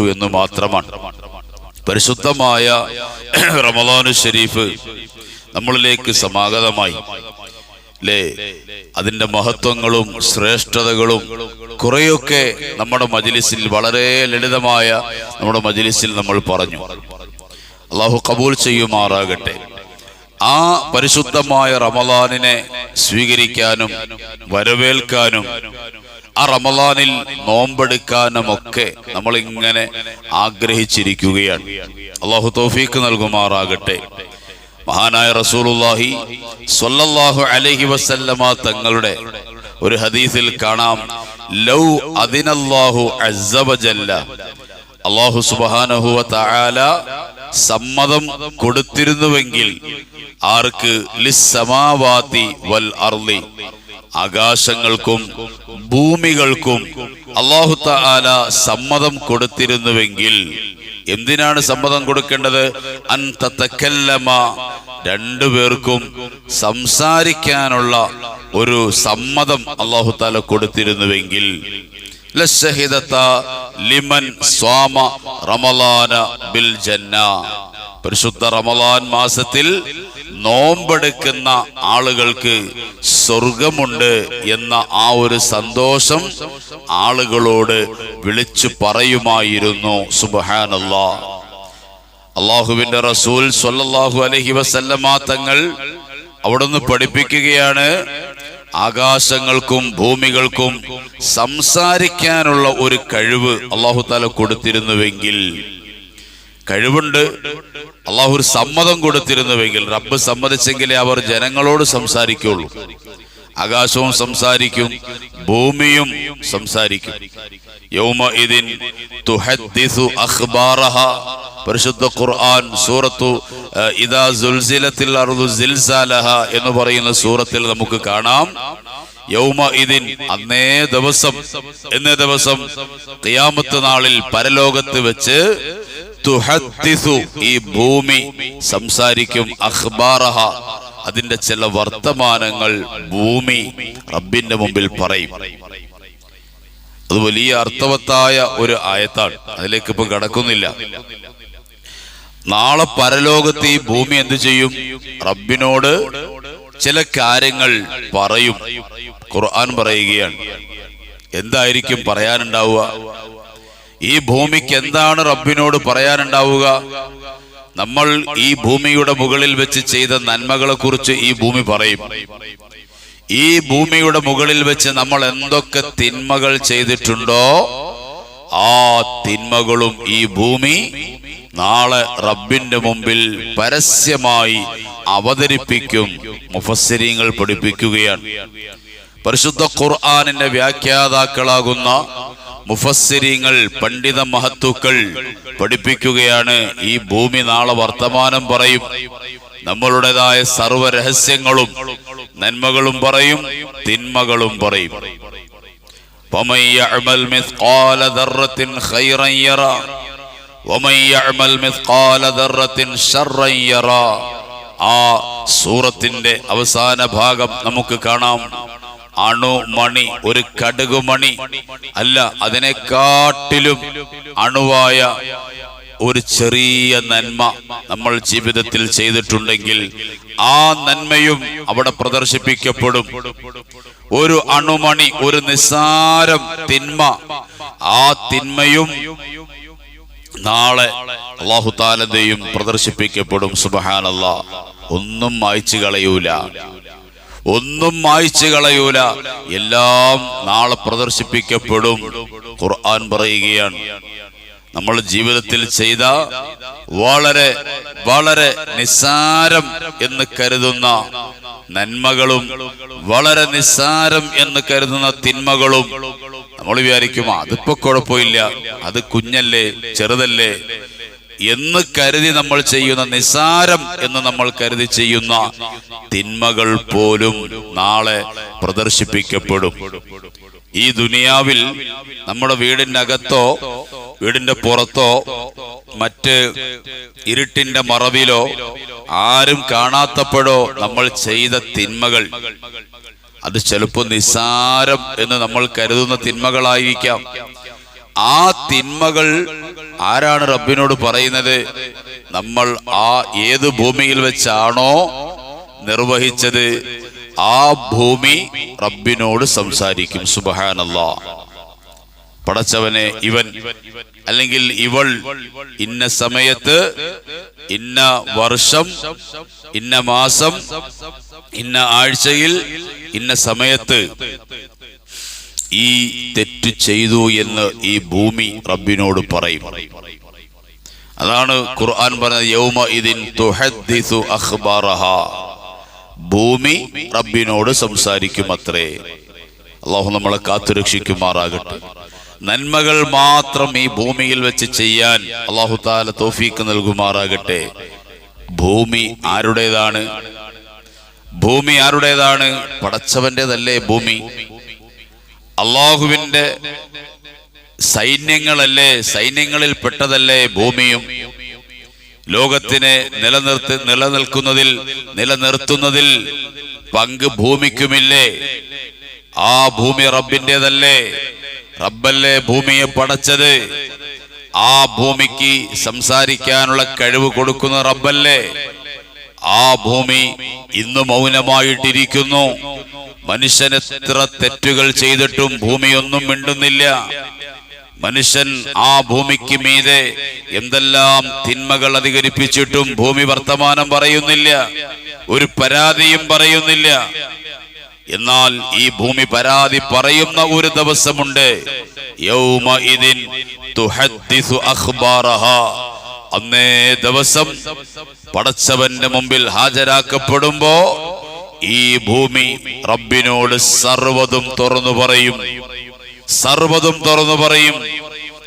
എന്ന് മാത്രമാണ്. പരിശുദ്ധമായ റമദാനു ഷെരീഫ് നമ്മളിലേക്ക് സമാഗതമായി. അല്ലേ അതിന്റെ മഹത്വങ്ങളും ശ്രേഷ്ഠതകളും കുറെയൊക്കെ നമ്മുടെ മജിലിസിൽ വളരെ ലളിതമായ നമ്മുടെ മജിലിസിൽ നമ്മൾ പറഞ്ഞു. അള്ളാഹു കബൂൽ ചെയ്യുമാറാകട്ടെ. ആ പരിശുദ്ധമായ റമദാനിനെ സ്വീകരിക്കാനും വരവേൽക്കാനും ആ റമദാനിൽ നോമ്പെടുക്കാനും ഒക്കെ നമ്മൾ ഇങ്ങനെ ആഗ്രഹിച്ചിരിക്കുകയാണ്. അള്ളാഹു തോഫീക്ക് നൽകുമാറാകട്ടെ. മഹാനായ റസൂലുള്ളാഹി സ്വല്ലല്ലാഹു അലൈഹി വസല്ലമ തങ്ങളുടെ ഒരു ഹദീസിൽ കാണാം. ലൗ അതിനല്ലാഹു അസ്സവജല്ല അള്ളാഹു സുബ്ഹാനഹു വ തആല സമ്മതം കൊടുത്തിരുന്നുവെങ്കിൽ ആർക്ക് ലിസ്സമാവാതി വൽ അർളി ആകാശങ്ങൾക്കും ഭൂമികൾക്കും അള്ളാഹു തആല സമ്മതം കൊടുത്തിരുന്നുവെങ്കിൽ എന്തിനാണ് സമ്മതം കൊടുക്കേണ്ടത്? രണ്ടു രണ്ടുപേർക്കും സംസാരിക്കാനുള്ള ഒരു സമ്മതം അള്ളാഹു താല കൊടുത്തിരുന്നുവെങ്കിൽ. ലിമൻ സ്വാമ റമലാന ബിൽ ജന്ന. പരിശുദ്ധ റമലാൻ മാസത്തിൽ നോമ്പെടുക്കുന്ന ആളുകൾക്ക് സ്വർഗമുണ്ട് എന്ന ആ ഒരു സന്തോഷം ആളുകളോട് വിളിച്ചു പറയുമായിരുന്നു. സുബഹാനല്ലാ. അള്ളാഹുവിന്റെ റസൂൽ സൊല്ലാഹു അലഹി വസല്ലമ തങ്ങൾ അവിടുന്ന് പഠിപ്പിക്കുകയാണ്. ആകാശങ്ങൾക്കും ഭൂമികൾക്കും സംസാരിക്കാനുള്ള ഒരു കഴിവ് അള്ളാഹു താല കൊടുത്തിരുന്നുവെങ്കിൽ കഴിവുണ്ട്. അള്ളാഹു ഒരു സമ്മതം കൊടുത്തിരുന്നുവെങ്കിൽ റബ്ബ് സമ്മതിച്ചെങ്കിലേ അവർ ജനങ്ങളോട് സംസാരിക്കുള്ളൂ. ആകാശവും സംസാരിക്കും ഭൂമിയും സംസാരിക്കും. യൗമ ഇതിൻ തുഹദ്ദിസു അഖ്ബാറഹ. പരിശുദ്ധ ഖുർആൻ സൂറത്തു ഇദാ സുൽസിലത്തിൽ അർദു സിൽസാലഹ എന്ന് പറയുന്ന സൂറത്തിൽ നമുക്ക് കാണാം. യൗമ ഇതിൻ അന്നേ ദിവസം എന്നേ ദിവസം കിയാമത്ത് നാളിൽ പരലോകത്ത് വെച്ച് തുഹദ്ദിസു ഈ ഭൂമി. സംസാരിക്കും അഖ്ബാറഹ. അതിന്റെ ചില വർത്തമാനങ്ങൾ ഭൂമി റബ്ബിന്റെ മുമ്പിൽ പറയും. അത് വലിയ അർത്ഥവത്തായ ഒരു ആയത്താണ്. അതിലേക്ക് ഇപ്പൊ കടക്കുന്നില്ല. നാളെ പരലോകത്ത് ഈ ഭൂമി എന്ത് ചെയ്യും? റബ്ബിനോട് ചില കാര്യങ്ങൾ പറയും. ഖുർആൻ പറയുകയാണ്. എന്തായിരിക്കും പറയാനുണ്ടാവുക? ഈ ഭൂമിക്ക് എന്താണ് റബ്ബിനോട് പറയാനുണ്ടാവുക? നമ്മൾ ഈ ഭൂമിയുടെ മുകളിൽ വെച്ച് ചെയ്ത നന്മകളെ കുറിച്ച് ഈ ഭൂമി പറയും. ഈ ഭൂമിയുടെ മുകളിൽ വെച്ച് നമ്മൾ എന്തൊക്കെ തിന്മകൾ ചെയ്തിട്ടുണ്ടോ ആ തിന്മകളും ഈ ഭൂമി നാളെ റബ്ബിന്റെ മുമ്പിൽ പരസ്യമായി അവതരിപ്പിക്കും മുഫസ്സിരിങ്ങൾ പഠിപ്പിക്കുകയാണ്. പരിശുദ്ധ ഖുർആാനിന്റെ വ്യാഖ്യാതാക്കളാകുന്ന മുഫസ്സിരിങ്ങൾ പണ്ഡിത മഹത്തുക്കൾ പഠിപ്പിക്കുകയാണ്. ഈ ഭൂമി നാളെ വർത്തമാനം പറയും. നമ്മളുടേതായ സർവരഹസ്യങ്ങളും നന്മകളും പറയും തിന്മകളും പറയും. ആ സൂറത്തിന്റെ അവസാന ഭാഗം നമുക്ക് കാണാം. അണുമണി ഒരു കടുകുമണി അല്ല അതിനെക്കാട്ടിലും അണുവായ ഒരു ചെറിയ നന്മ നമ്മൾ ജീവിതത്തിൽ ചെയ്തിട്ടുണ്ടെങ്കിൽ ആ നന്മയും അവിടെ പ്രദർശിപ്പിക്കപ്പെടും. ഒരു അണുമണി ഒരു നിസ്സാരം തിന്മ. ആ തിന്മയും നാളെ അള്ളാഹു താലന്റെയും പ്രദർശിപ്പിക്കപ്പെടും. സുബഹാനല്ല. ഒന്നും മായ്ച്ചു കളയൂല. ഒന്നും മായ്ച്ചു കളയൂല. എല്ലാം നാളെ പ്രദർശിപ്പിക്കപ്പെടും. ഖുർആൻ പറയുകയാണ്. നമ്മൾ ജീവിതത്തിൽ ചെയ്ത വളരെ വളരെ നിസ്സാരം എന്ന് കരുതുന്ന നന്മകളും വളരെ നിസ്സാരം എന്ന് കരുതുന്ന തിന്മകളും നമ്മൾ വിചാരിക്കും അതിപ്പോ കുഴപ്പമില്ല. അത് കുഞ്ഞല്ലേ ചെറുതല്ലേ? എന്ന് കരുതി നമ്മൾ ചെയ്യുന്ന നിസാരം എന്ന് നമ്മൾ കരുതി ചെയ്യുന്ന തിന്മകൾ പോലും നാളെ പ്രദർശിപ്പിക്കപ്പെടും. ഈ ദുനിയാവിൽ നമ്മുടെ വീടിന്റെ അകത്തോ വീടിന്റെ പുറത്തോ മറ്റ് ഇരുട്ടിന്റെ മറവിലോ ആരും കാണാത്തപ്പോഴോ നമ്മൾ ചെയ്ത തിന്മകൾ. അത് ചിലപ്പോൾ നിസ്സാരം എന്ന് നമ്മൾ കരുതുന്ന തിന്മകളായിരിക്കാം. ആ തിന്മകൾ ആരാണ് റബ്ബിനോട് പറയുന്നത്? നമ്മൾ ആ ഏത് ഭൂമിയിൽ വെച്ചാണോ നിർവഹിച്ചത്. ആ ഭൂമി റബ്ബിനോട് സംസാരിക്കും. സുബഹാനല്ല. പടച്ചവനെ ഇവൻ അല്ലെങ്കിൽ ഇവൾ ഇന്ന സമയത്ത് ഇന്ന വർഷം ഇന്ന മാസം ഇന്ന ആഴ്ചയിൽ ഇന്ന സമയത്ത് ഈ തെറ്റ് ചെയ്തു എന്ന് ഈ ഭൂമി റബ്ബിനോട് പറയും. അതാണ് ഖുർആൻ പറഞ്ഞത് യൗമ ഇതിൻ തുഹദ്ദിസു അഖ്ബാറഹ. ഭൂമി റബ്ബിനോട് സംസാരിക്കും അത്രേ അള്ളാഹു നമ്മളെ കാത്തുരക്ഷിക്കുമാറാകട്ടെ നന്മകൾ മാത്രം ഈ ഭൂമിയിൽ വെച്ച് ചെയ്യാൻ അള്ളാഹു താല തോഫീക്ക് നൽകുമാറാകട്ടെ. ഭൂമി ആരുടേതാണ്? ഭൂമി ആരുടേതാണ്? പടച്ചവന്റേതല്ലേ ഭൂമി. അള്ളാഹുവിന്റെ സൈന്യങ്ങളല്ലേ സൈന്യങ്ങളിൽ പെട്ടതല്ലേ ഭൂമിയും? ലോകത്തിനെ നിലനിർത്തി നിലനിൽക്കുന്നതിൽ നിലനിർത്തുന്നതിൽ പങ്ക് ഭൂമിക്കുമില്ലേ? ആ ഭൂമി റബ്ബിന്റെതല്ലേ? റബ്ബല്ലേ ഭൂമിയെ പടച്ചത്? ആ ഭൂമിക്ക് സംസാരിക്കാനുള്ള കഴിവ് കൊടുക്കുന്ന റബ്ബല്ലേ? ആ ഭൂമി ഇന്ന് മൗനമായിട്ടിരിക്കുന്നു. മനുഷ്യൻ എത്ര തെറ്റുകൾ ചെയ്തിട്ടും ഭൂമിയൊന്നും മിണ്ടുന്നില്ല. മനുഷ്യൻ ആ ഭൂമിക്ക് മീതെ എന്തെല്ലാം തിന്മകൾ അധികരിപ്പിച്ചിട്ടും ഭൂമി വർത്തമാനം പറയുന്നില്ല. ഒരു പരാതിയും പറയുന്നില്ല. എന്നാൽ ഈ ഭൂമി പരാതി പറയുന്ന ഒരു ദിവസമുണ്ട്. യൗമ യൗമഇദിൻ തുഹദ്ദിസു അഖ്ബാറഹ. അന്നേ ദിവസം പടച്ചവന്റെ മുമ്പിൽ ഹാജരാക്കപ്പെടുമ്പോ ഈ ഭൂമി റബ്ബിനോട് സർവതും തുറന്നു പറയും. സർവതും തുറന്നു പറയും.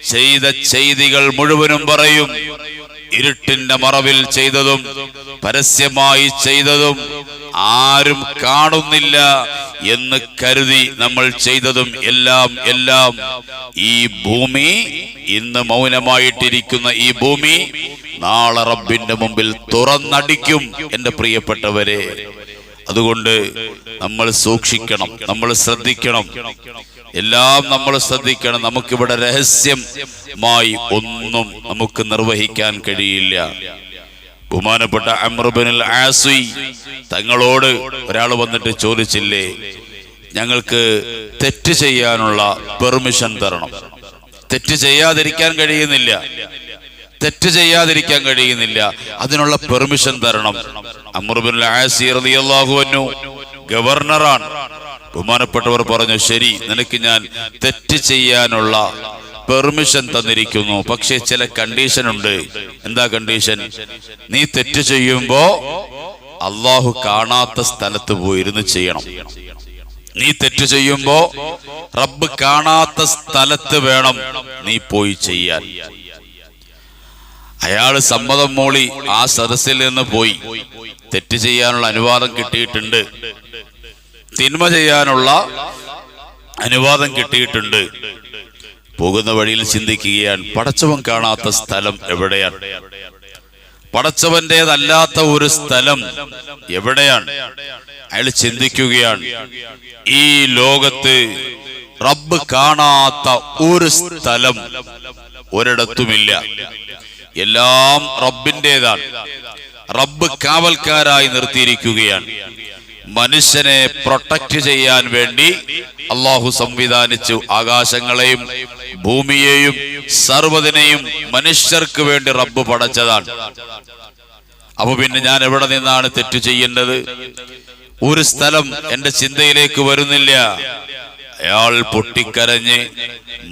ചെയ്ത ചെയ്തികൾ മുഴുവനും പറയും. ഇരുട്ടിന്റെ മറവിൽ ചെയ്തതും പരസ്യമായി ചെയ്തതും ആരും കാണുന്നില്ല എന്ന് കരുതി നമ്മൾ ചെയ്തതും എല്ലാം എല്ലാം. ഈ ഭൂമി ഇന്ന് മൗനമായിട്ടിരിക്കുന്ന ഈ ഭൂമി നാളെ റബ്ബിന്റെ മുമ്പിൽ തുറന്നടിക്കും എന്റെ പ്രിയപ്പെട്ടവരെ. അതുകൊണ്ട് നമ്മൾ സൂക്ഷിക്കണം നമ്മൾ ശ്രദ്ധിക്കണം. എല്ലാം നമ്മൾ ശ്രദ്ധിക്കണം. നമുക്കിവിടെ രഹസ്യമായി ഒന്നും നമുക്ക് നിർവഹിക്കാൻ കഴിയില്ല. ബഹുമാനപ്പെട്ട അമ്രബിനിൽ ആസി തങ്ങളോട് ഒരാൾ വന്നിട്ട് ചോദിച്ചില്ലേ ഞങ്ങൾക്ക് തെറ്റ് ചെയ്യാനുള്ള പെർമിഷൻ തരണം. തെറ്റ് ചെയ്യാതിരിക്കാൻ കഴിയുന്നില്ല. തെറ്റ് ചെയ്യാതിരിക്കാൻ കഴിയുന്നില്ല. അതിനുള്ള പെർമിഷൻ തരണം. അമ്രബിൻ ആസി റളിയല്ലാഹു ഗവർണറാണ്. ബഹുമാനപ്പെട്ടവർ പറഞ്ഞു ശരി നിനക്ക് ഞാൻ തെറ്റ് ചെയ്യാനുള്ള പെർമിഷൻ തന്നിരിക്കുന്നു. പക്ഷേ ചില കണ്ടീഷൻ ഉണ്ട്. എന്താ കണ്ടീഷൻ നീ തെറ്റ് ചെയ്യുമ്പോ അള്ളാഹു കാണാത്ത സ്ഥലത്ത് പോയിരുന്ന് ചെയ്യണം. നീ തെറ്റ് ചെയ്യുമ്പോ റബ്ബ് കാണാത്ത സ്ഥലത്ത് വേണം നീ പോയി ചെയ്യാൻ. അയാൾ സമ്മതം മൂളി ആ സദസ്സിൽ നിന്ന് പോയി. തെറ്റ് ചെയ്യാനുള്ള അനുവാദം കിട്ടിയിട്ടുണ്ട്. തിന്മ ചെയ്യാനുള്ള അനുവാദം കിട്ടിയിട്ടുണ്ട്. പോകുന്ന വഴിയിൽ ചിന്തിക്കുകയാണ് പടച്ചവൻ കാണാത്ത സ്ഥലം എവിടെയാണ്? പടച്ചവന്റേതല്ലാത്ത ഒരു സ്ഥലം എവിടെയാണ്? അയാൾ ചിന്തിക്കുകയാണ് ഈ ലോകത്ത് റബ്ബ് കാണാത്ത ഒരു സ്ഥലം ഒരിടത്തുമില്ല. എല്ലാം റബ്ബിന്റെതാണ്. റബ്ബ് കാവൽക്കാരായി നിർത്തിയിരിക്കുകയാണ്. മനുഷ്യനെ പ്രൊട്ടക്ട് ചെയ്യാൻ വേണ്ടി അള്ളാഹു സംവിധാനിച്ചു ആകാശങ്ങളെയും ഭൂമിയെയും സർവതിനെയും മനുഷ്യർക്ക് വേണ്ടി റബ്ബ് പടച്ചതാണ്. അപ്പൊ പിന്നെ ഞാൻ എവിടെ നിന്നാണ് തെറ്റ് ചെയ്യേണ്ടത്? ഒരു സ്ഥലം എന്റെ ചിന്തയിലേക്ക് വരുന്നില്ല. അയാൾ പൊട്ടിക്കരഞ്ഞ്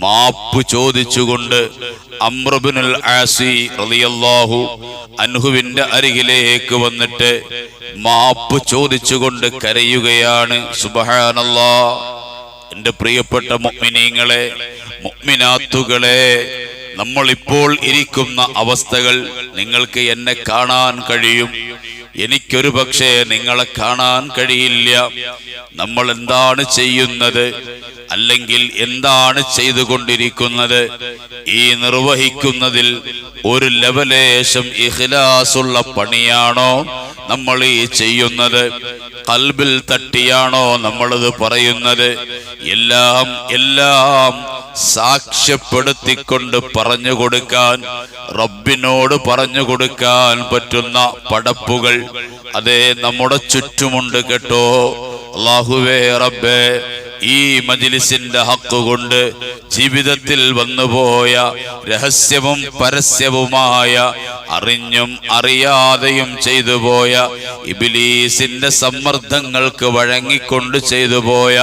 മാപ്പ് ചോദിച്ചുകൊണ്ട് അമ്രബിനുൽ ആസി റളിയല്ലാഹു അൻഹുവിന്റെ അരികിലേക്ക് വന്നിട്ട് മാപ്പ് ചോദിച്ചുകൊണ്ട് കരയുകയാണ്. സുബഹാനല്ലാ. എന്റെ പ്രിയപ്പെട്ട മുഅ്മിനീങ്ങളെ മുഅ്മിനാത്തുകളെ നമ്മൾ ഇപ്പോൾ ഇരിക്കുന്ന അവസ്ഥകൾ നിങ്ങൾക്ക് എന്നെ കാണാൻ കഴിയും. എനിക്കൊരു പക്ഷേ നിങ്ങളെ കാണാൻ കഴിയില്ല. നമ്മൾ എന്താണ് ചെയ്യുന്നത്? അല്ലെങ്കിൽ എന്താണ് ചെയ്തുകൊണ്ടിരിക്കുന്നത്? ഈ നിർവഹിക്കുന്നതിൽ ഒരു ലവലേശം ഇഖ്ലാസുള്ള പണിയാണോ നമ്മൾ ഈ ചെയ്യുന്നത്? കൽബിൽ തട്ടിയാണോ നമ്മളത് പറയുന്നത്? എല്ലാം എല്ലാം സാക്ഷ്യപ്പെടുത്തിക്കൊണ്ട് പറഞ്ഞു കൊടുക്കാൻ റബ്ബിനോട് പറഞ്ഞു കൊടുക്കാൻ പറ്റുന്ന പടപ്പുകൾ അതേ നമ്മുടെ ചുറ്റുമുണ്ട് കേട്ടോ. അള്ളാഹുവേ റബ്ബേ ഈ മജിലിസിന്റെ ഹക്ക് കൊണ്ട് ജീവിതത്തിൽ വന്നുപോയ രഹസ്യവും പരസ്യവുമായ അറിഞ്ഞും അറിയാതെയും ചെയ്തു പോയ ഇബിലീസിന്റെ സമ്മർദ്ദങ്ങൾക്ക് വഴങ്ങിക്കൊണ്ട് ചെയ്തു പോയ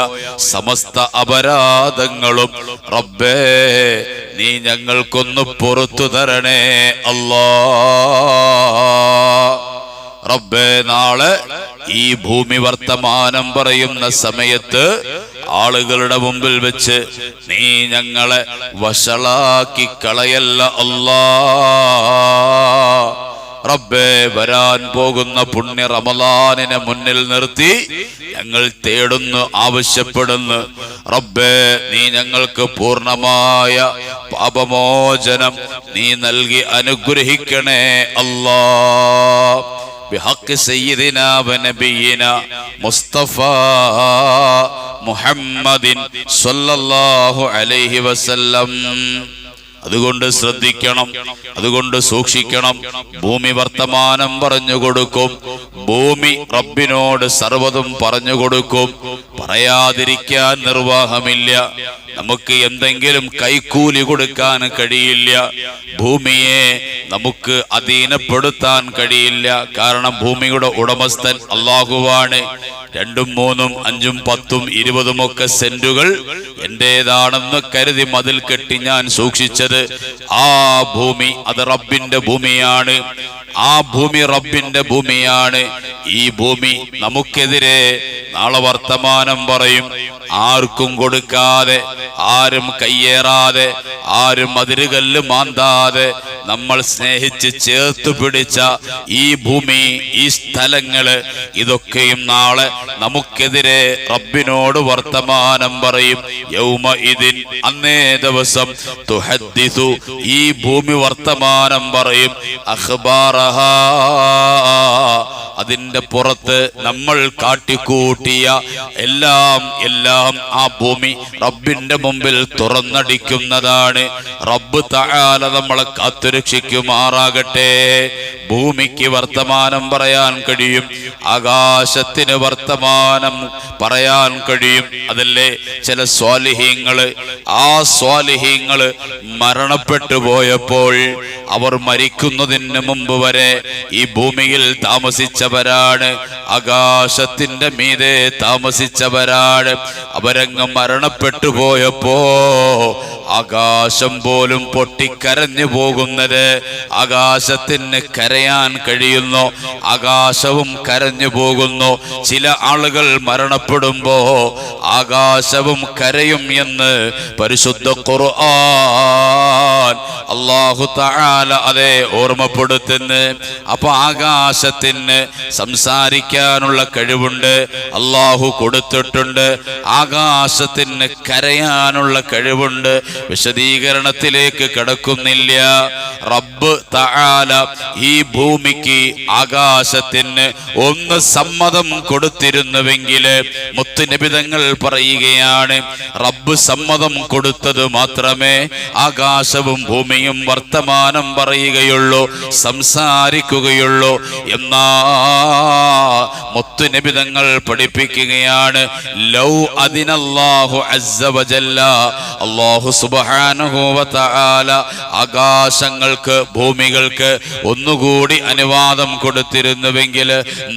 സമസ്ത അപരാധങ്ങളും റബ്ബേ നീ ഞങ്ങൾക്കൊന്ന് പുറത്തു തരണേ അല്ലാ. റബ്ബേ നാളെ ഈ ഭൂമി വർത്തമാനം പറയുന്ന സമയത്ത് ആളുകളുടെ മുമ്പിൽ വെച്ച് നീ ഞങ്ങളെ വഷളാക്കി കളയല്ല അല്ലാ. റബ്ബേ വരാൻ പോകുന്ന പുണ്യ റമലാനിനെ മുന്നിൽ നിർത്തി ഞങ്ങൾ തേടുന്നു ആവശ്യപ്പെടുന്നു. റബ്ബേ നീ ഞങ്ങൾക്ക് പൂർണമായ പാപമോചനം നീ നൽകി അനുഗ്രഹിക്കണേ അല്ലാ. بحق سيدنا ونبينا مصطفى محمد صلى الله عليه وسلم അതുകൊണ്ട് ശ്രദ്ധിക്കണം അതുകൊണ്ട് സൂക്ഷിക്കണം ഭൂമി വർത്തമാനം പറഞ്ഞു കൊടുക്കും ഭൂമി റബ്ബിനോട് സർവ്വതും പറഞ്ഞു കൊടുക്കും പറയാതിരിക്കാൻ നിർവാഹമില്ല നമുക്ക് എന്തെങ്കിലും കൈക്കൂലി കൊടുക്കാൻ കഴിയില്ല ഭൂമിയെ നമുക്ക് അധീനപ്പെടുത്താൻ കഴിയില്ല. കാരണം ഭൂമിയുടെ ഉടമസ്ഥൻ അള്ളാഹുവാണ്. രണ്ടും മൂന്നും അഞ്ചും പത്തും ഇരുപതും ഒക്കെ സെന്റുകൾ എന്റേതാണെന്ന് കരുതി മതിൽ കെട്ടി ഞാൻ സൂക്ഷിച്ചത്. ആ ഭൂമി അത് റബ്ബിന്റെ ഭൂമിയാണ്. ആ ഭൂമി റബ്ബിന്റെ ഭൂമിയാണ്. ഈ ഭൂമി നമുക്കെതിരെ നാളെ വർത്തമാനം പറയും. ആർക്കും കൊടുക്കാതെ ആരും കയ്യേറാതെ ആരും അതിരുകല്ല് മാന്താതെ നമ്മൾ സ്നേഹിച്ച് ചേർത്ത് പിടിച്ച ഈ ഭൂമി ഈ സ്ഥലങ്ങൾ ഇതൊക്കെയും നാളെ നമുക്കെതിരെ റബ്ബിനോട് വർത്തമാനം പറയും. യൗമ ഇതിൻ അന്നേ ദിവസം തുഹദ്ദിസു ഈ ഭൂമി വർത്തമാനം പറയും. അഖ്ബാറഹാ അതിന്റെ പുറത്ത് നമ്മൾ കാട്ടിക്കൂട്ടിയ എല്ലാം എല്ലാം ആ ഭൂമി റബ്ബിന്റെ മുമ്പിൽ തുറന്നടിക്കുന്നതാണ്. റബ്ബ് തആല നമ്മളെ കാത്തുരക്ഷിക്കുമാറാകട്ടെ ഭൂമിക്ക് വർത്തമാനം പറയാൻ കഴിയും. ആകാശത്തിന് വർത്തമാനം പറയാൻ കഴിയും. അതല്ലേ? ചില സ്വാലിഹ്യങ്ങൾ ആ സ്വാലിഹ്യങ്ങൾ മരണപ്പെട്ടു പോയപ്പോൾ അവർ മരിക്കുന്നതിന് മുമ്പ് വരെ ഈ ഭൂമിയിൽ താമസിച്ചവരാണ്. ആകാശത്തിന്റെ മീതെ താമസിച്ചവരാണ്. അവരങ്ങ് മരണപ്പെട്ടു പോയപ്പോ ആകാശം പോലും പൊട്ടിക്കരഞ്ഞു പോകുന്നത്. ആകാശത്തിന് കരയാൻ കഴിയുന്നു. ആകാശവും കരഞ്ഞു പോകുന്നു. ചില ആളുകൾ മരണപ്പെടുമ്പോ ആകാശവും കരയും എന്ന് പരിശുദ്ധ ഖുർആൻ അള്ളാഹു താല അതെ ഓർമ്മപ്പെടുത്തുന്നു. അപ്പൊ ആകാശത്തിന് സംസാരിക്കാനുള്ള കഴിവുണ്ട്. അള്ളാഹു കൊടുത്തിട്ടുണ്ട്. ആകാശത്തിന് കരയാനുള്ള കഴിവുണ്ട്. വിശദീകരണത്തിലേക്ക് കടക്കുന്നില്ല. റബ്ബ് തആല ഈ ഭൂമിക്ക് ആകാശത്തിന് ഒന്ന് സമ്മതം കൊടുത്തിരുന്നുവെങ്കിൽ മുത്തുനിബിതങ്ങൾ പറയുകയാണ് റബ്ബ് സമ്മതം കൊടുത്തത് മാത്രമേ ആകാശവും ഭൂമിയും വർത്തമാനം പറയുകയുള്ളൂ സംസാരിക്കുകയുള്ളൂ. എന്നാ മുത്തുനിബിതങ്ങൾ പഠിപ്പിക്കുകയാണ് ലൗ അതിനല്ലാഹു അസ്സവജല്ല അല്ലാഹു സുബ്ഹാനഹു വ ആകാശങ്ങൾക്ക് ഭൂമികൾക്ക് ഒന്നുകൂടി അനുവാദം കൊടുത്തിരുന്നുവെങ്കിൽ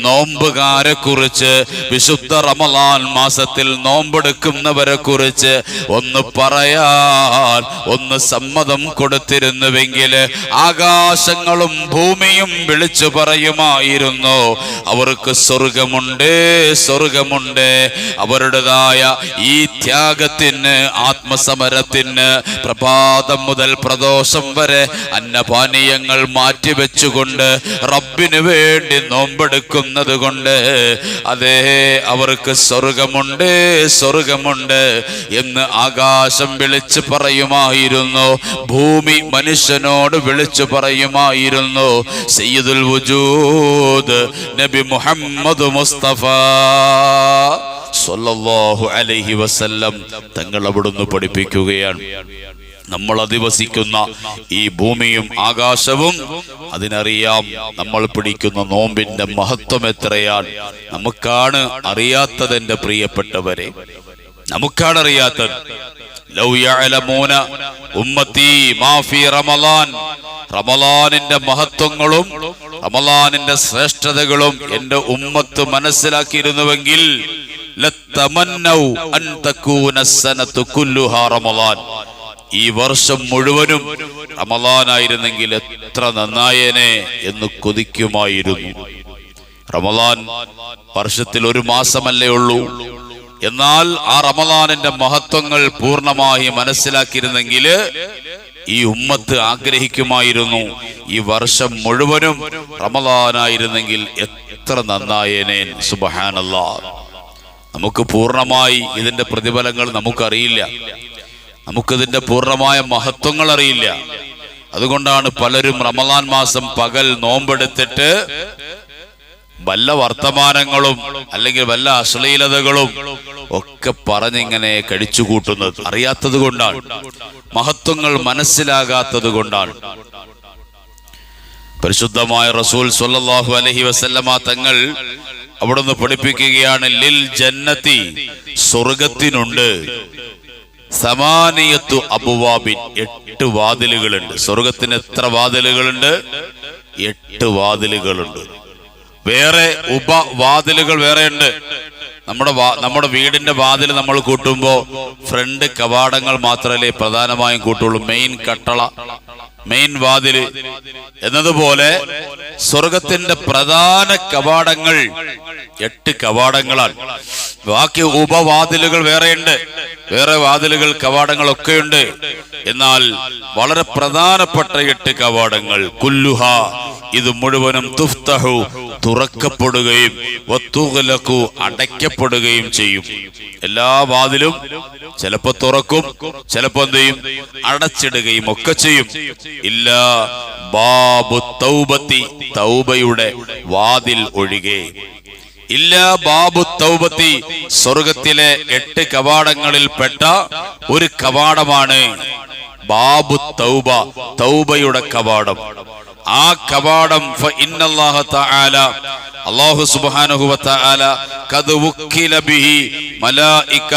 നോമ്പുകാരെ കുറിച്ച് വിശുദ്ധ റമലാൻ മാസത്തിൽ നോമ്പെടുക്കുന്നവരെ കുറിച്ച് ഒന്ന് പറയാൻ ഒന്ന് സമ്മതം കൊടുത്തിരുന്നുവെങ്കിൽ ആകാശങ്ങളും ഭൂമിയും വിളിച്ചു പറയുമായിരുന്നു. അവർക്ക് സ്വർഗമുണ്ട് സ്വർഗമുണ്ട് അവരുടേതായ ഈ ത്യാഗത്തിന് ആത്മസമരത്തിന് പ്രഭാതം മുതൽ പ്രദോഷം വരെ അന്നപാനീയങ്ങൾ മാറ്റിവെച്ചുകൊണ്ട് റബ്ബിന് വേണ്ടി നോമ്പെടുക്കുന്നത് കൊണ്ട് അതേ അവർക്ക് സ്വർഗമുണ്ട് സ്വർഗമുണ്ട് എന്ന് ആകാശം വിളിച്ചു പറയുമായിരുന്നു. ഭൂമി മനുഷ്യനോട് വിളിച്ചു പറയുമായിരുന്നു. സയ്യിദുൽ വുജൂദ് നബി മുഹമ്മദ് മുസ്തഫ സ്വല്ലല്ലാഹു അലൈഹി വസല്ലം തങ്ങൾ അവിടുന്ന് പഠിപ്പിക്കുകയാണ്. നമ്മൾ അധിവസിക്കുന്ന ഈ ഭൂമിയും ആകാശവും അതിനറിയാം നമ്മൾ പിടിക്കുന്ന നോമ്പിന്റെ മഹത്വം എത്രയാണ്. നമുക്കാണ് അറിയാത്തത് എന്റെ പ്രിയപ്പെട്ടവരെ. നമുക്കാണ് അറിയാത്തത്. റമളാനിന്റെ മഹത്വങ്ങളും റമലാനിന്റെ ശ്രേഷ്ഠതകളും എന്റെ ഉമ്മത്ത് മനസ്സിലാക്കിയിരുന്നുവെങ്കിൽ ലത്തമന്നൗ അൻ തക്കൂന സനത്തു കുല്ലുഹ റമളാൻ ഈ വർഷം മുഴുവനും റമലാനായിരുന്നെങ്കിൽ എത്ര നന്നായേനെ എന്ന് കൊതിക്കുമായിരുന്നു. റമലാൻ വർഷത്തിൽ ഒരു മാസമല്ലേ ഉള്ളൂ. എന്നാൽ ആ റമലാനിന്റെ മഹത്വങ്ങൾ പൂർണമായി മനസ്സിലാക്കിയിരുന്നെങ്കിൽ ഈ ഉമ്മത്ത് ആഗ്രഹിക്കുമായിരുന്നു. ഈ വർഷം മുഴുവനും റമലാനായിരുന്നെങ്കിൽ എത്ര നന്നായേനെ. സുബഹാനല്ല. നമുക്ക് പൂർണമായി ഇതിന്റെ പ്രതിഫലങ്ങൾ നമുക്കറിയില്ല. നമുക്കിതിന്റെ പൂർണമായ മഹത്വങ്ങൾ അറിയില്ല. അതുകൊണ്ടാണ് പലരും റമദാൻ മാസം പകൽ നോമ്പെടുത്തിട്ട് വല്ല വർത്തമാനങ്ങളും അല്ലെങ്കിൽ വല്ല അശ്ലീലതകളും ഒക്കെ പറഞ്ഞിങ്ങനെ കഴിച്ചു കൂട്ടുന്നത് അറിയാത്തത് കൊണ്ടാണ്. മഹത്വങ്ങൾ മനസ്സിലാകാത്തത് കൊണ്ടാണ്. പരിശുദ്ധമായ റസൂൽ സ്വല്ലല്ലാഹു അലൈഹി വസല്ലമ തങ്ങൾ അവിടുന്ന് പഠിപ്പിക്കുകയാണ് ലിൽ ജന്നത്തി സ്വർഗത്തിനുണ്ട്. സമാനിയത്തു അബുവാബിൻ എട്ട് വാതിലുകളുണ്ട്. സ്വർഗത്തിന് എത്ര വാതിലുകളുണ്ട്? എട്ട് വാതിലുകളുണ്ട്. വേറെ ഉപവാതിലുകൾ വേറെ ഉണ്ട്. നമ്മുടെ നമ്മുടെ വീടിന്റെ വാതിൽ നമ്മൾ കൂട്ടുമ്പോ ഫ്രണ്ട് കവാടങ്ങൾ മാത്രമല്ലേ പ്രധാനമായും കൂട്ടുള്ളൂ. മെയിൻ കട്ടള. മെയിൻ വാതിൽ. എന്നതുപോലെ സ്വർഗത്തിന്റെ പ്രധാന കവാടങ്ങൾ എട്ട് കവാടങ്ങളാണ്. ബാക്കി ഉപവാതിലുകൾ വേറെയുണ്ട്. വേറെ വാതിലുകൾ കവാടങ്ങളൊക്കെ ഉണ്ട് എന്നാൽ വളരെ പ്രധാനപ്പെട്ട എട്ട് കവാടങ്ങൾ കുല്ലുഹ ഇത് മുഴുവനും തുഫ്തഹു തുറക്കപ്പെടുകയും വത്തുകലക്കു അടയ്ക്കപ്പെടുകയും ചെയ്യും. എല്ലാ വാതിലും ചിലപ്പോ തുറക്കും ചിലപ്പോ എന്ത് ചെയ്യും? അടച്ചിടുകയും ഒക്കെ ചെയ്യും. ഇല്ല. ബാബു തൗബത്തി തൗബയുടെ വാതിൽ ഒഴികെ. ഇല്ല ബാബു തൗബത്തി സ്വർഗത്തിലെ എട്ട് കവാടങ്ങളിൽ പെട്ട ഒരു കവാടമാണ്. ബാബു തൗബ തൗബയുടെ കവാടം. ആ കവാടം അള്ളാഹു ഇന്നല്ലാഹ തആല അല്ലാഹു സുബ്ഹാനഹു വ തആല ഖദ് വുക്കില മലായിക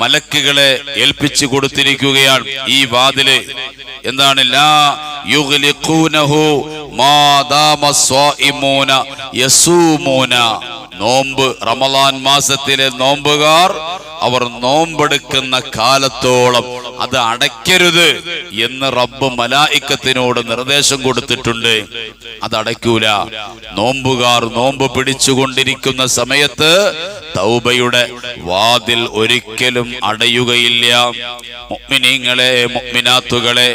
മലക്കുകളെ ഏൽപ്പിച്ചു കൊടുത്തിരിക്കുകയാണ് ഈ വാതിൽ. എന്താണ്? നോമ്പ് റമലാൻ മാസത്തിലെ നോമ്പുകാർ അവർ നോമ്പെടുക്കുന്ന കാലത്തോളം അത് അടയ്ക്കരുത് എന്ന് റബ്ബ് മലായിക്കത്തിനോട് നിർദ്ദേശം കൊടുത്തിട്ടുണ്ട്. അത് അടയ്ക്കൂല. നോമ്പുകാർ നോമ്പ് പിടിച്ചുകൊണ്ടിരിക്കുന്ന സമയത്ത് തൗബയുടെ വാതിൽ ഒരിക്കലും അടയുകയില്ല. മുഅ്മിനീങ്ങളെ മുഅ്മിനാത്തുകളെ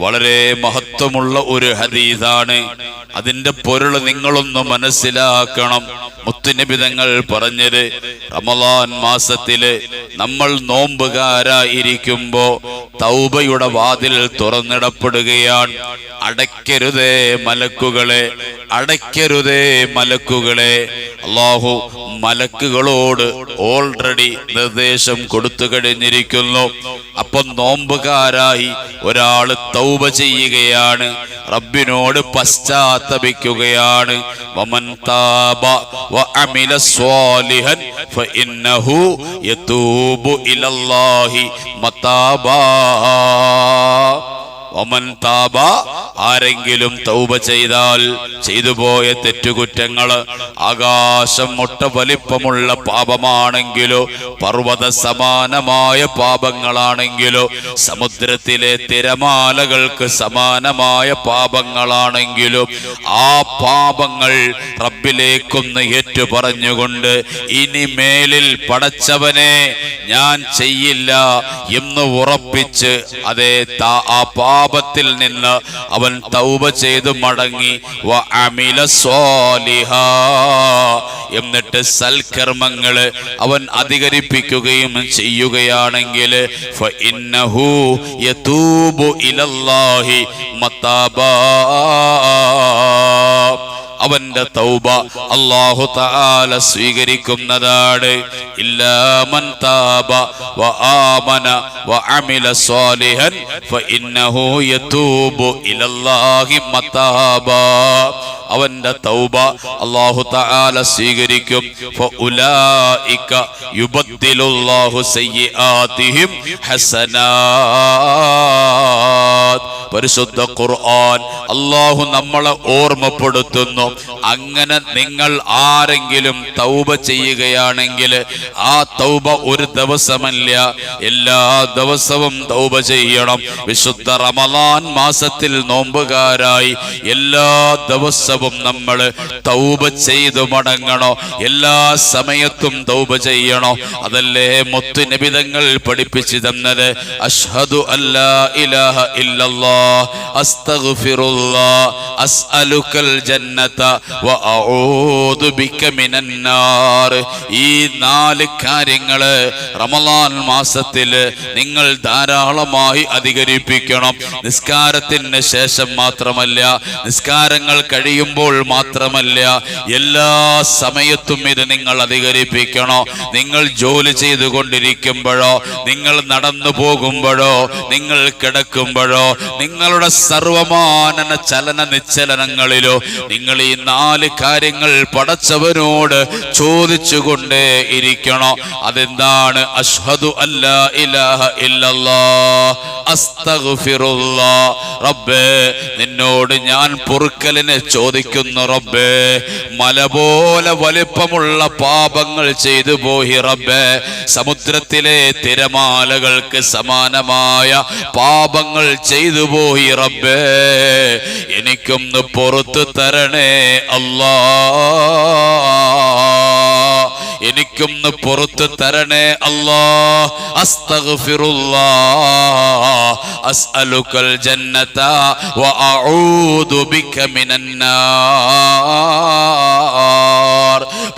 വളരെ മഹത്വമുള്ള ഒരു ഹദീസാണ്. അതിന്റെ പൊരുൾ നിങ്ങളൊന്ന് മനസ്സിലാക്കണം. മുത്തുനിബിതങ്ങൾ പറഞ്ഞത് റമലാൻ മാസത്തിൽ നമ്മൾ നോമ്പുകാരായിരിക്കുമ്പോ തൗബയുടെ വാതിൽ തുറന്നിടപ്പെടുകയാണ്. അടയ്ക്കരുതേ മലക്കുകളെ അടയ്ക്കരുതേ മലക്കുകളെ. അള്ളാഹു മലക്കുകളോട് ഓൾറെഡി നിർദ്ദേശം കൊടുത്തു കഴിഞ്ഞിരിക്കുന്നു. അപ്പം നോമ്പുകാരായി ഒരാൾ തൗബ ചെയ്യുകയാണ്. റബ്ബിനോട് പശ്ചാത്തപിക്കുകയാണ്. ഇലല്ലാഹി മതാബാ. ഒമൻ താബ ആരെങ്കിലും തൗബ ചെയ്താൽ ചെയ്തു പോയ തെറ്റുകുറ്റങ്ങൾ ആകാശം മുട്ട വലിപ്പമുള്ള പാപമാണെങ്കിലോ പർവത സമാനമായ പാപങ്ങളാണെങ്കിലോ സമുദ്രത്തിലെ തിരമാലകൾക്ക് സമാനമായ പാപങ്ങളാണെങ്കിലും ആ പാപങ്ങൾ റബ്ബിലേക്കൊന്ന് ഏറ്റു പറഞ്ഞുകൊണ്ട് ഇനി മേലിൽ പടച്ചവനെ ഞാൻ ചെയ്യില്ല എന്ന് ഉറപ്പിച്ച് അതേ ആ പാപത്തിൽ നിന്ന് അവൻ തൗബ ചെയ്ത് മടങ്ങി എന്നിട്ട് സൽക്കർമ്മങ്ങൾ അവൻ അധികരിപ്പിക്കുകയും ചെയ്യുകയാണെങ്കിൽ ഇലല്ലാഹി മതാബാ അവന്റെ തൗബ അല്ലാഹു തആല സ്വീകരിക്കുന്നതാണ്. ഇല്ലാമൻ താബ വആമന വഅമില സ്വാലിഹൻ ഫഇന്നഹു യതൂബു ഇലല്ലാഹി മതാബാ. അവന്റെ തൗബ അല്ലാഹു തആല സ്വീകരിക്കും. ഫഉലായിക യുബദ്ദിലുല്ലാഹു സയ്യിആതിഹിം ഹസനാത്. പരിശുദ്ധ ഖുർആൻ അള്ളാഹു നമ്മളെ ഓർമ്മപ്പെടുത്തുന്നു. അങ്ങനെ നിങ്ങൾ ആരെങ്കിലും തൗബ ചെയ്യുകയാണെങ്കിൽ ആ തൗബ ഒരു ദിവസമല്ല എല്ലാ ദിവസവും തൗബ ചെയ്യണം. വിശുദ്ധ റമലാൻ മാസത്തിൽ നോമ്പുകാരായി എല്ലാ ദിവസവും നമ്മൾ തൗബ ചെയ്ത് മടങ്ങണോ? എല്ലാ സമയത്തും തൗബ ചെയ്യണോ? അതല്ലേ മുത്തു നിബിതങ്ങൾ പഠിപ്പിച്ചു തന്നത്. അഷ്ഹദു അല്ലാ ഇലാഹ ഇല്ലല്ലാ അസ്തഗ്ഫിറുല്ലാ അസ്അലുക്കൽ ജന്നത വ വഅഊദു ബിക മിനന്നാർ ഈ നാല് കാര്യങ്ങൾ റമളാൻ മാസത്തിൽ നിങ്ങൾ ധാരാളമായി അധികരിപ്പിക്കണം. നിസ്കാരത്തിന് ശേഷം മാത്രമല്ല നിസ്കാരങ്ങൾ കഴിയുമ്പോൾ മാത്രമല്ല എല്ലാ സമയത്തും ഇത് നിങ്ങൾ അധികരിപ്പിക്കണോ? നിങ്ങൾ ജോലി ചെയ്തുകൊണ്ടിരിക്കുമ്പോഴോ നിങ്ങൾ നടന്നു പോകുമ്പോഴോ നിങ്ങൾ കിടക്കുമ്പോഴോ നിങ്ങളുടെ സർവമാനന ചലന നിശ്ചലനങ്ങളിലോ നിങ്ങൾ ഈ നാല് കാര്യങ്ങൾ പടച്ചവനോട് ചോദിച്ചുകൊണ്ടേ ഇരിക്കണോ? അതെന്താണ്? അഷ്ഹദു അല്ല ഇലാഹ ഇല്ലല്ലാ അസ്തഗ്ഫിറുല്ലാ റബ്ബേ നിന്നോട് ഞാൻ പൊറുക്കലിനെ ചോദിക്കുന്നു റബ്ബേ മല പോലെ വലിപ്പമുള്ള പാപങ്ങൾ ചെയ്തു പോയി റബ്ബേ. സമുദ്രത്തിലെ തിരമാലകൾക്ക് സമാനമായ പാപങ്ങൾ ചെയ്തു പോയി റബ്ബേ. എനിക്കൊന്ന് പുറത്തു തരണേ അല്ലാ. എനിക്കൊന്ന് പുറത്ത് തരണേ അല്ലാ. അസ്തഗ്ഫിറുല്ലാ. അസ്അലുകൽ ജന്നത വഅഊദു ബിക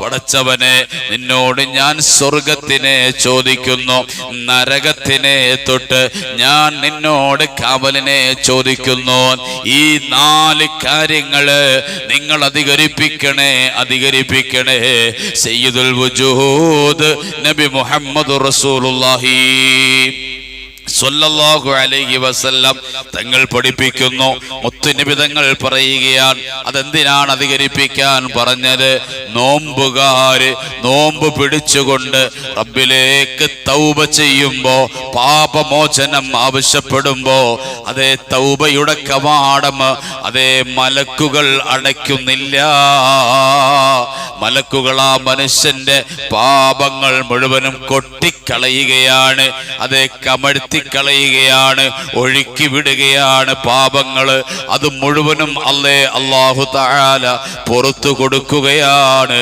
പടച്ചവനെ നിന്നോട് ഞാൻ സ്വർഗത്തിനെ ചോദിക്കുന്നു നരകത്തിനെ തൊട്ട് ഞാൻ നിന്നോട് കാവലിനെ ചോദിക്കുന്നു. ഈ നാല് കാര്യങ്ങൾ നിങ്ങൾ അധികരിപ്പിക്കണേ അധികരിപ്പിക്കണേ. സയ്യിദുൽ വുജൂദ് നബി മുഹമ്മദ് റസൂലുള്ളാഹി. സ്വല്ലല്ലാഹു അലൈഹി വസല്ലം തങ്ങൾ പഠിപ്പിക്കുന്നു. മുത്തുനിബിതങ്ങൾ പറയുകയാണ് അതെന്തിനാണ് അധികരിപ്പിക്കാൻ പറഞ്ഞത്? നോമ്പുകാര് നോമ്പ് പിടിച്ചുകൊണ്ട് റബ്ബിലേക്ക് തൗബ ചെയ്യുമ്പോ പാപമോചനം ആവശ്യപ്പെടുമ്പോ അതേ തൗബയുടെ കവാടം അതേ മലക്കുകൾ അടയ്ക്കുന്നില്ല. മലക്കുകൾ ആ മനുഷ്യന്റെ പാപങ്ങൾ മുഴുവനും കൊട്ടിക്കളയുകയാണ്. അതേ കമഴ്ത്തിക്കളയുകയാണ് ഒഴുക്കി വിടുകയാണ് പാപങ്ങൾ. അത് മുഴുവനും അല്ലേ അള്ളാഹു താല പുറത്തു കൊടുക്കുകയാണ്.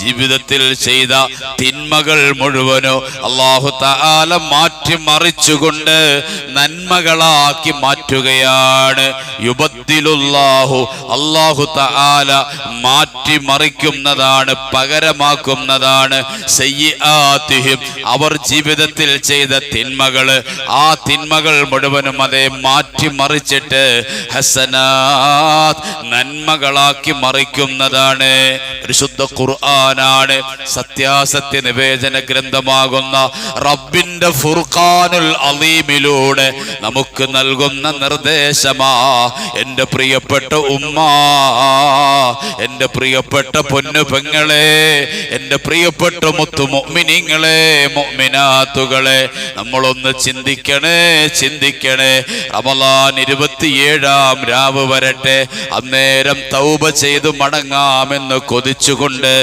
ജീവിതത്തിൽ ചെയ്ത തിന്മകൾ മുഴുവനോ അള്ളാഹു താല മാറ്റി മറിച്ചുകൊണ്ട് നന്മകളാക്കി മാറ്റുകയാണ്. യുബത്തിലുള്ളാഹു അള്ളാഹു താല മാറ്റി മറിക്കുന്നതാണ് പകരമാക്കുന്നതാണ്. അവർ ജീവിതത്തിൽ ചെയ്ത തിന്മകൾ ആ തിന്മകൾ മുഴുവനും അതേ മാറ്റിമറിച്ചിട്ട് ഹസനാത് നന്മകളാക്കി മറിക്കുന്നതാണ്. ശുദ്ധ ഖുർആനാണ് സത്യാസത്യ നിവേദന ഗ്രന്ഥമാകുന്ന റബ്ബിന്റെ ഫുർഖാനുൽ അലീമിലൂടെ നമുക്ക് നൽകുന്ന നിർദ്ദേശമാ. എന്റെ പ്രിയപ്പെട്ട ഉമ്മ എന്റെ പ്രിയപ്പെട്ട പൊന്നു പെങ്ങളെ എന്റെ പ്രിയപ്പെട്ട മുത്തു മൊമിനിങ്ങളെ മൊമിനാത്തുകളെ നമ്മളൊന്ന് ചിന്തിക്കണേ ചിന്തിക്കണേ. റമലാൻ ഇരുപത്തിയേഴാം രാവ് വരട്ടെ. അന്നേരം തൗബ ചെയ്തു മടങ്ങാമെന്ന് കൊതിച്ചുകൊണ്ട്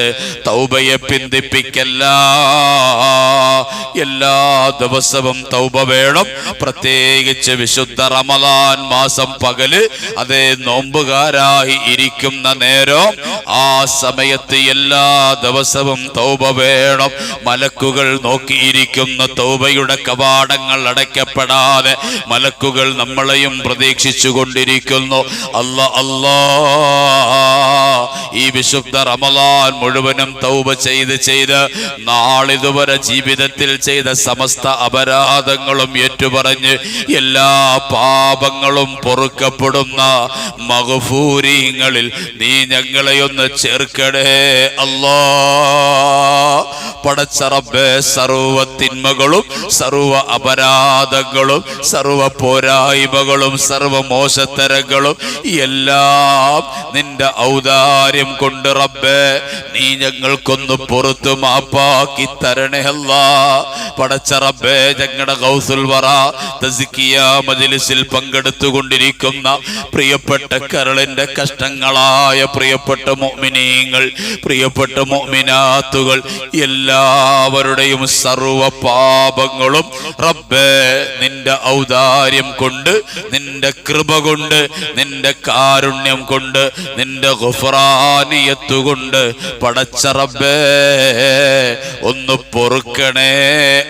തൗബയെ പിന്തിപ്പിക്കല്ല. എല്ലാ ദിവസവും തൗബ വേണം. പ്രത്യേകിച്ച് വിശുദ്ധ റമലാൻ മാസം പകൽ അതേ നോമ്പുകാരായി ഇരിക്കുന്ന നേരം? ആ സമയത്ത് എല്ലാ ദിവസവും തൗബ വേണം. മലക്കുകൾ നോക്കിയിരിക്കുന്ന തൗബയുടെ കവാടങ്ങൾ അടയ്ക്കപ്പെടാതെ മലക്കുകൾ നമ്മളെയും പ്രതീക്ഷിച്ചു കൊണ്ടിരിക്കുന്നു അല്ല അല്ലാ. ഈ വിശുദ്ധ റമലാൻ മുഴുവനും തൗബ ചെയ്ത് ചെയ്ത് നാളിതുവരെ ജീവിതത്തിൽ ചെയ്ത സമസ്ത അപരാധങ്ങളും ഏറ്റുപറഞ്ഞ് എല്ലാ പാപങ്ങളും പൊറുക്കപ്പെടുന്ന മകഫൂരിങ്ങളിൽ നീ ഞങ്ങളെ ഒന്ന് ചേർക്കണേ. അല്ലാ. പടച്ചറബേ സർവ തിന്മകളും സർവ അപരാധങ്ങളും സർവ പോരായ്മകളും സർവ മോശത്തരങ്ങളും എല്ലാം നിന്റെ ഔദാര്യം കൊണ്ട് റബ്ബേ നീ ഞങ്ങൾക്കൊന്ന് പുറത്തു മാപ്പാക്കി തരണേ അല്ല. പടച്ചറബേ ഞങ്ങളുടെ ഗൗസുൽ വറ തസിക്കിയ മജിലിസിൽ പങ്കെടുത്തുകൊണ്ടിരിക്കുന്ന പ്രിയപ്പെട്ട കരളിന്റെ കഷ്ടങ്ങളായ പ്രിയപ്പെട്ട മോമിനീങ്ങൾ പ്രിയപ്പെട്ട മോമിനാത്തുകൾ എല്ലാവരുടെയും സർവ പാപങ്ങളും റബ്ബേ നിന്റെ ഔദാര്യം കൊണ്ട് നിന്റെ കൃപ കൊണ്ട് നിന്റെ കാരുണ്യം കൊണ്ട് നിന്റെ ഗുഫറാനിയത്തുകൊണ്ട് പടച്ച റബ്ബേ ഒന്ന് പൊറുക്കണേ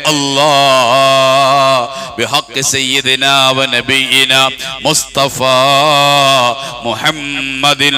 അല്ലാ. ബിഹഖ് സയ്യിദിനാ വനബിയിനാ മുസ്തഫ മുഹമ്മദിൻ